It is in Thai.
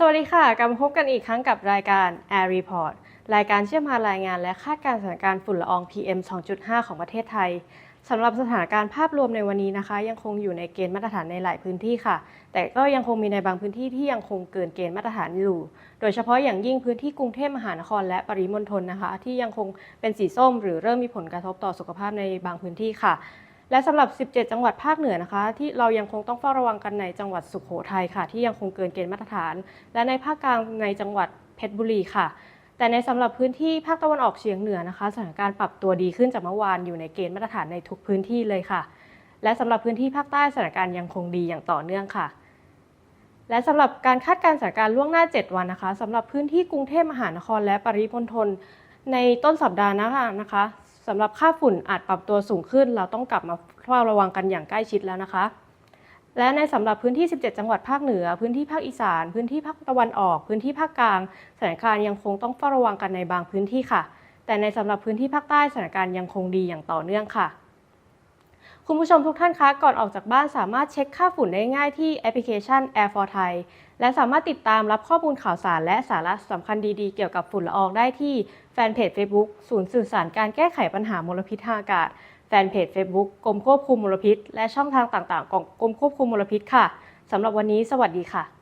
สวัสดีค่ะ กลับมาพบกันอีกครั้งกับรายการ Air Report รายการเชื่อมพารายงานและคาดการณ์สถานการณ์ฝุ่นละออง PM 2.5 ของประเทศไทยสำหรับสถานการณ์ภาพรวมในวันนี้นะคะ ยังคงอยู่ในเกณฑ์มาตรฐานในหลายพื้นที่ค่ะ แต่ก็ยังคงมีในบางพื้นที่ที่ยังคงเกินเกณฑ์มาตรฐานอยู่ โดยเฉพาะอย่างยิ่งพื้นที่กรุงเทพมหานครและปริมณฑลนะคะ ที่ยังคงเป็นสีส้ม หรือเริ่มมีผลกระทบต่อสุขภาพในบางพื้นที่ค่ะ และสำหรับ 17 จังหวัดภาคเหนือนะคะ ที่เรายังคงต้องเฝ้าระวังกันในจังหวัดสุขโขทัยค่ะ ที่ยังคงเกินเกณฑ์มาตรฐาน และในภาคกลางในจังหวัดเพชรบุรีค่ะ แต่ในสำหรับพื้นที่ภาคตะวันออกเฉียงเหนือนะคะ สถานการณ์ปรับตัวดีขึ้นจากเมื่อวานอยู่ในเกณฑ์มาตรฐานในทุกพื้นที่เลยค่ะ และสำหรับพื้นที่ภาคใต้สถานการณ์ยังคงดีอย่างต่อเนื่องค่ะและสำหรับการคาดการณ์สถานการณ์ล่วงหน้า 7 วันนะคะสำหรับพื้นที่กรุงเทพมหานครและปริมณฑลในต้นสัปดาห์หนะคะนะคะ สำหรับค่าฝุ่นอาจปรับตัวสูงขึ้น เราต้องกลับมาเฝ้าระวังกันอย่างใกล้ชิดแล้วนะคะ และในสำหรับพื้นที่ 17 จังหวัดภาคเหนือ พื้นที่ภาคอีสาน พื้นที่ภาคตะวันออก พื้นที่ภาคกลางสถานการณ์ยังคงต้องเฝ้าระวังกันในบางพื้นที่ค่ะ แต่ในสำหรับพื้นที่ภาคใต้สถานการณ์ยังคงดีอย่างต่อเนื่องค่ะ คุณผู้ชมทุกท่านคะก่อนออกจากบ้านสามารถเช็คค่าฝุ่นได้ง่ายที่แอปพลิเคชัน Air for Thai และสามารถติดตามรับข้อมูลข่าวสารและสาระสำคัญดีๆ เกี่ยวกับฝุ่นละอองได้ที่แฟนเพจ Facebook ศูนย์สื่อสารการแก้ไขปัญหามลพิษทางอากาศ แฟนเพจ Facebook กรมควบคุมมลพิษ และช่องทางต่างๆ ของกรมควบคุมมลพิษค่ะสำหรับวันนี้สวัสดีค่ะ